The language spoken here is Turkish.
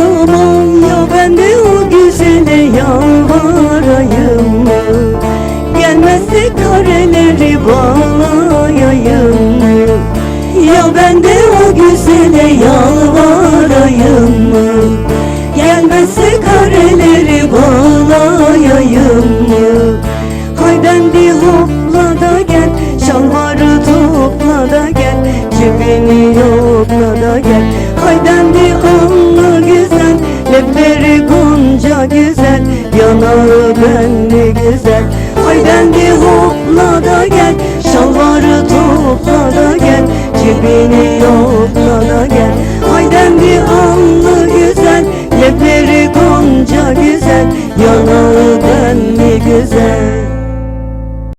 aman Ya ben o güzele yalvarayım. Mı kareleri bağlayayım. Mı Ya ben o güzele yalvarayım. Mı kareleri bağlayayım. Mı Haydendi hopla da gel Şalvarı topla da gel Cebini yokla da gel. Haydendi anla gezer. Ay bendi hopla da gel Şalvarı topla da gel Cebini yokla da gel. Ay bendi allı güzel Lepleri gonca güzel Yanağı benli güzel.